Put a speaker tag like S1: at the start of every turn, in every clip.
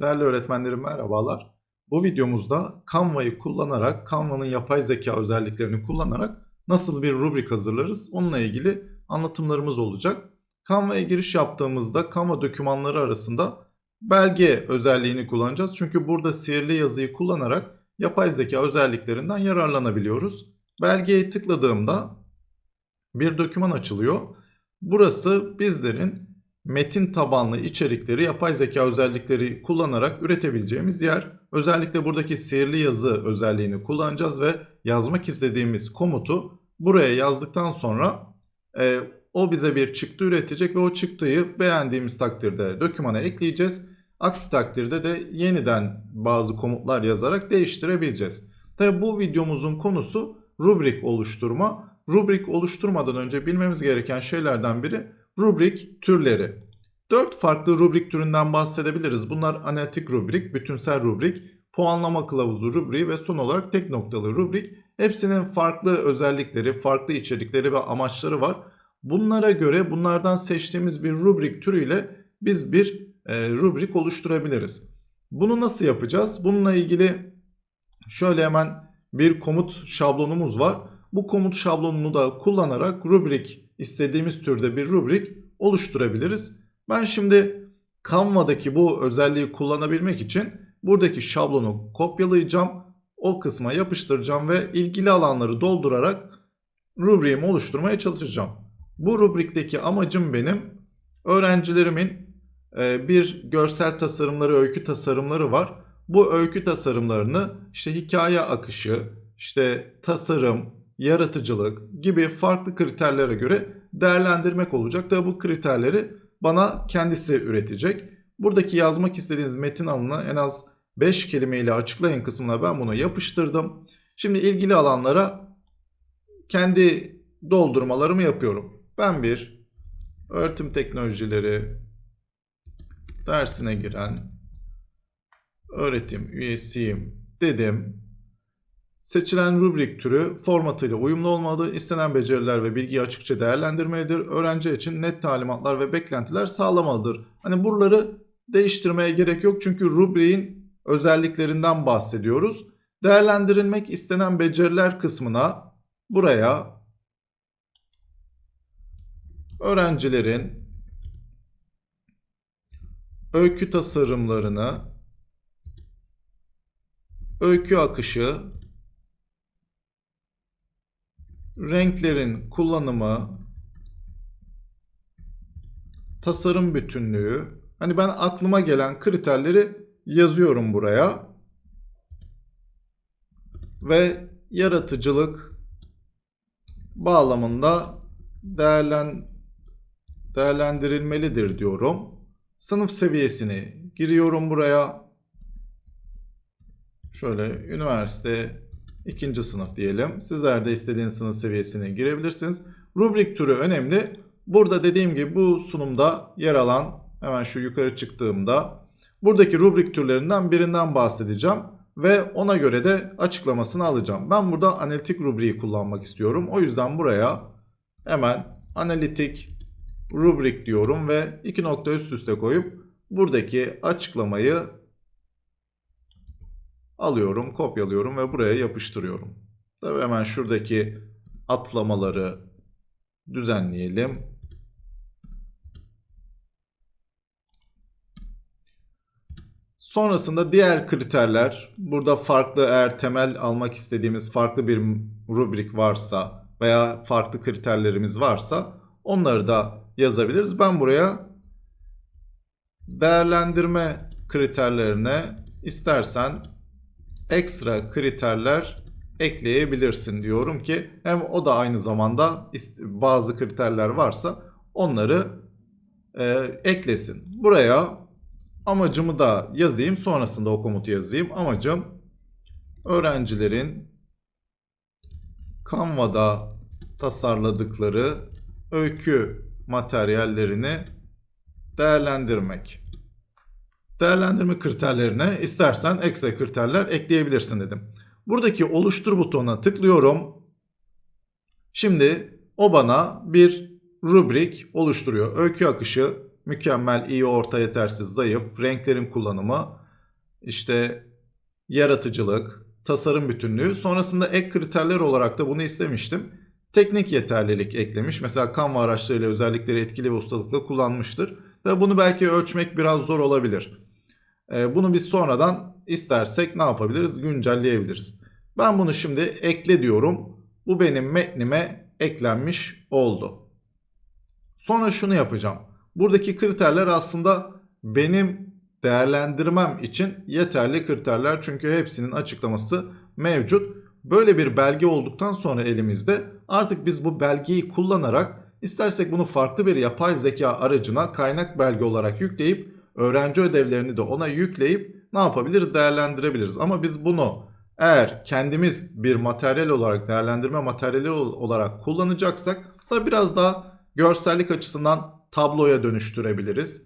S1: Değerli öğretmenlerim merhabalar. Bu videomuzda Canva'yı kullanarak, Canva'nın yapay zeka özelliklerini kullanarak nasıl bir rubrik hazırlarız onunla ilgili anlatımlarımız olacak. Canva'ya giriş yaptığımızda Canva dokümanları arasında belge özelliğini kullanacağız. Çünkü burada sihirli yazıyı kullanarak yapay zeka özelliklerinden yararlanabiliyoruz. Belgeye tıkladığımda bir doküman açılıyor. Burası bizlerin metin tabanlı içerikleri yapay zeka özellikleri kullanarak üretebileceğimiz yer. Özellikle buradaki sihirli yazı özelliğini kullanacağız ve yazmak istediğimiz komutu buraya yazdıktan sonra e, o bize bir çıktı üretecek ve o çıktıyı beğendiğimiz takdirde dokümana ekleyeceğiz. Aksi takdirde de yeniden bazı komutlar yazarak değiştirebileceğiz. Tabi bu videomuzun konusu rubrik oluşturma. Rubrik oluşturmadan önce bilmemiz gereken şeylerden biri rubrik türleri. Dört farklı rubrik türünden bahsedebiliriz. Bunlar analitik rubrik, bütünsel rubrik, puanlama kılavuzu rubriği ve son olarak tek noktalı rubrik. Hepsinin farklı özellikleri, farklı içerikleri ve amaçları var. Bunlara göre bunlardan seçtiğimiz bir rubrik türüyle biz bir e, rubrik oluşturabiliriz. Bunu nasıl yapacağız? Bununla ilgili şöyle hemen bir komut şablonumuz var. Bu komut şablonunu da kullanarak rubrik istediğimiz türde bir rubrik oluşturabiliriz. Ben şimdi Canva'daki bu özelliği kullanabilmek için buradaki şablonu kopyalayacağım. O kısma yapıştıracağım ve ilgili alanları doldurarak rubriğimi oluşturmaya çalışacağım. Bu rubrikteki amacım benim öğrencilerimin e, bir görsel tasarımları, öykü tasarımları var. Bu öykü tasarımlarını işte hikaye akışı, işte tasarım, yaratıcılık gibi farklı kriterlere göre değerlendirmek olacak. Tabi bu kriterleri bana kendisi üretecek. Buradaki yazmak istediğiniz metin alanına en az 5 kelimeyle açıklayın kısmına ben bunu yapıştırdım. Şimdi ilgili alanlara kendi doldurmalarımı yapıyorum. Ben bir öğretim teknolojileri dersine giren öğretim üyesiyim dedim. Seçilen rubrik türü formatıyla uyumlu olmalı, istenen beceriler ve bilgiyi açıkça değerlendirmelidir. Öğrenci için net talimatlar ve beklentiler sağlamalıdır. Hani buraları değiştirmeye gerek yok çünkü rubriğin özelliklerinden bahsediyoruz. Değerlendirilmek istenen beceriler kısmına buraya öğrencilerin öykü tasarımlarını, öykü akışı, renklerin kullanımı, tasarım bütünlüğü. Hani ben aklıma gelen kriterleri yazıyorum buraya. Ve yaratıcılık bağlamında değerlen, değerlendirilmelidir diyorum. Sınıf seviyesini giriyorum buraya. Şöyle üniversite ikinci sınıf diyelim. Sizler de istediğiniz sınıf seviyesine girebilirsiniz. Rubrik türü önemli. Burada dediğim gibi bu sunumda yer alan hemen şu yukarı çıktığımda buradaki rubrik türlerinden birinden bahsedeceğim ve ona göre de açıklamasını alacağım. Ben burada analitik rubriği kullanmak istiyorum. O yüzden buraya hemen analitik rubrik diyorum ve iki nokta üst üste koyup buradaki açıklamayı alıyorum, kopyalıyorum ve buraya yapıştırıyorum. Tabii hemen şuradaki atlamaları düzenleyelim. Sonrasında diğer kriterler, burada farklı eğer temel almak istediğimiz farklı bir rubrik varsa veya farklı kriterlerimiz varsa onları da yazabiliriz. Ben buraya değerlendirme kriterlerine istersen ekstra kriterler ekleyebilirsin diyorum ki hem o da aynı zamanda bazı kriterler varsa onları e, eklesin. Buraya amacımı da yazayım sonrasında o komutu yazayım. Amacım öğrencilerin Canva'da tasarladıkları öykü materyallerini değerlendirmek. Değerlendirme kriterlerine istersen ekstra kriterler ekleyebilirsin dedim. Buradaki oluştur butonuna tıklıyorum. Şimdi o bana bir rubrik oluşturuyor. Öykü akışı, mükemmel, iyi, orta, yetersiz, zayıf, renklerin kullanımı, işte yaratıcılık, tasarım bütünlüğü. Sonrasında ek kriterler olarak da bunu istemiştim. Teknik yeterlilik eklemiş. Mesela Canva araçlarıyla özellikleri etkili ve ustalıkla kullanmıştır. Tabi bunu belki ölçmek biraz zor olabilir. Ee, bunu biz sonradan istersek ne yapabiliriz? Güncelleyebiliriz. Ben bunu şimdi ekle diyorum. Bu benim metnime eklenmiş oldu. Sonra şunu yapacağım. Buradaki kriterler aslında benim değerlendirmem için yeterli kriterler. Çünkü hepsinin açıklaması mevcut. Böyle bir belge olduktan sonra elimizde artık biz bu belgeyi kullanarak istersek bunu farklı bir yapay zeka aracına kaynak belge olarak yükleyip öğrenci ödevlerini de ona yükleyip ne yapabiliriz? Değerlendirebiliriz. Ama biz bunu eğer kendimiz bir materyal olarak değerlendirme materyali olarak kullanacaksak da biraz daha görsellik açısından tabloya dönüştürebiliriz.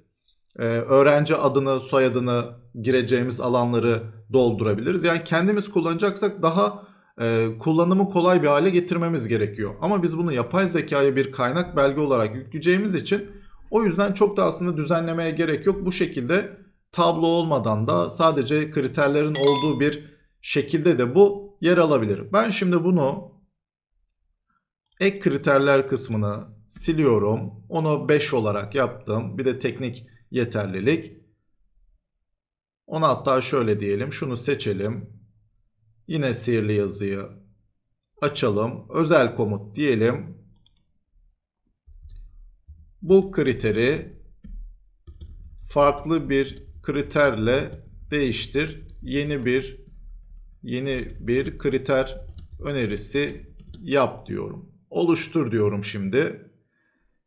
S1: Ee, öğrenci adını, soyadını gireceğimiz alanları doldurabiliriz. Yani kendimiz kullanacaksak daha e, kullanımı kolay bir hale getirmemiz gerekiyor. Ama biz bunu yapay zekaya bir kaynak belge olarak yükleyeceğimiz için o yüzden çok da aslında düzenlemeye gerek yok. Bu şekilde tablo olmadan da sadece kriterlerin olduğu bir şekilde de bu yer alabilir. Ben şimdi bunu ek kriterler kısmını siliyorum. Onu 5 olarak yaptım. Bir de teknik yeterlilik. Ona hatta şöyle diyelim. Şunu seçelim. Yine sihirli yazıyı açalım. Özel komut diyelim. Bu kriteri farklı bir kriterle değiştir. Yeni bir yeni bir kriter önerisi yap diyorum. Oluştur diyorum şimdi.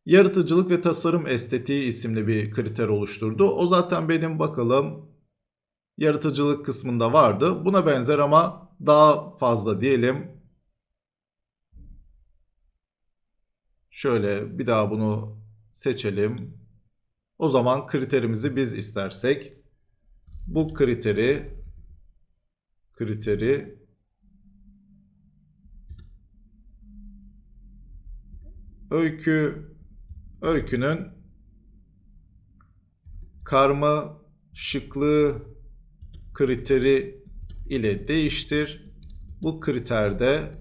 S1: Yaratıcılık ve tasarım estetiği isimli bir kriter oluşturdu. O zaten benim bakalım yaratıcılık kısmında vardı. Buna benzer ama daha fazla diyelim. Şöyle bir daha bunu seçelim. O zaman kriterimizi biz istersek bu kriteri kriteri öykü öykünün karma şıklığı kriteri ile değiştir. Bu kriterde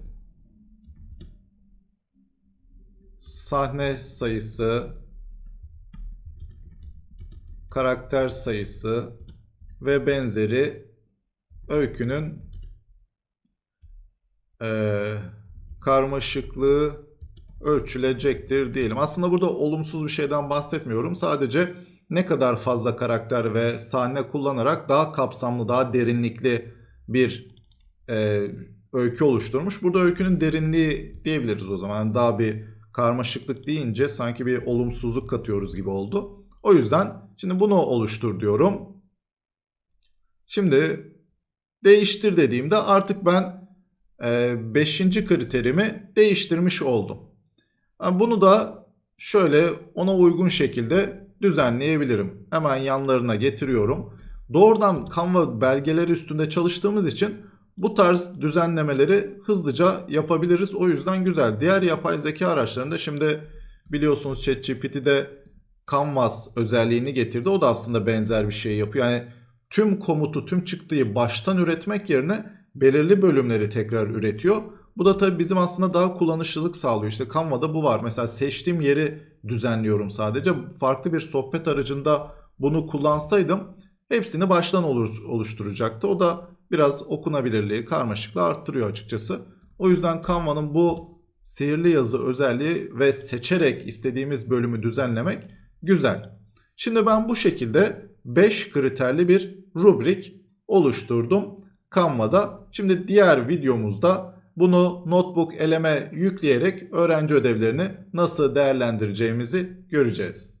S1: sahne sayısı, karakter sayısı ve benzeri öykünün e, karmaşıklığı ölçülecektir diyelim. Aslında burada olumsuz bir şeyden bahsetmiyorum. Sadece ne kadar fazla karakter ve sahne kullanarak daha kapsamlı, daha derinlikli bir e, öykü oluşturmuş. Burada öykünün derinliği diyebiliriz o zaman. Yani daha bir karmaşıklık deyince sanki bir olumsuzluk katıyoruz gibi oldu. O yüzden şimdi bunu oluştur diyorum. Şimdi değiştir dediğimde artık ben 5. E, kriterimi değiştirmiş oldum. Bunu da şöyle ona uygun şekilde düzenleyebilirim. Hemen yanlarına getiriyorum. Doğrudan Canva belgeleri üstünde çalıştığımız için bu tarz düzenlemeleri hızlıca yapabiliriz. O yüzden güzel. Diğer yapay zeka araçlarında şimdi biliyorsunuz ChatGPT'de Canvas özelliğini getirdi. O da aslında benzer bir şey yapıyor. Yani tüm komutu, tüm çıktıyı baştan üretmek yerine belirli bölümleri tekrar üretiyor. Bu da tabii bizim aslında daha kullanışlılık sağlıyor. İşte Canva'da bu var. Mesela seçtiğim yeri düzenliyorum sadece. Farklı bir sohbet aracında bunu kullansaydım hepsini baştan oluşturacaktı. O da biraz okunabilirliği, karmaşıklığı arttırıyor açıkçası. O yüzden Canva'nın bu sihirli yazı özelliği ve seçerek istediğimiz bölümü düzenlemek güzel. Şimdi ben bu şekilde 5 kriterli bir rubrik oluşturdum Canva'da. Şimdi diğer videomuzda bunu notebook eleme yükleyerek öğrenci ödevlerini nasıl değerlendireceğimizi göreceğiz.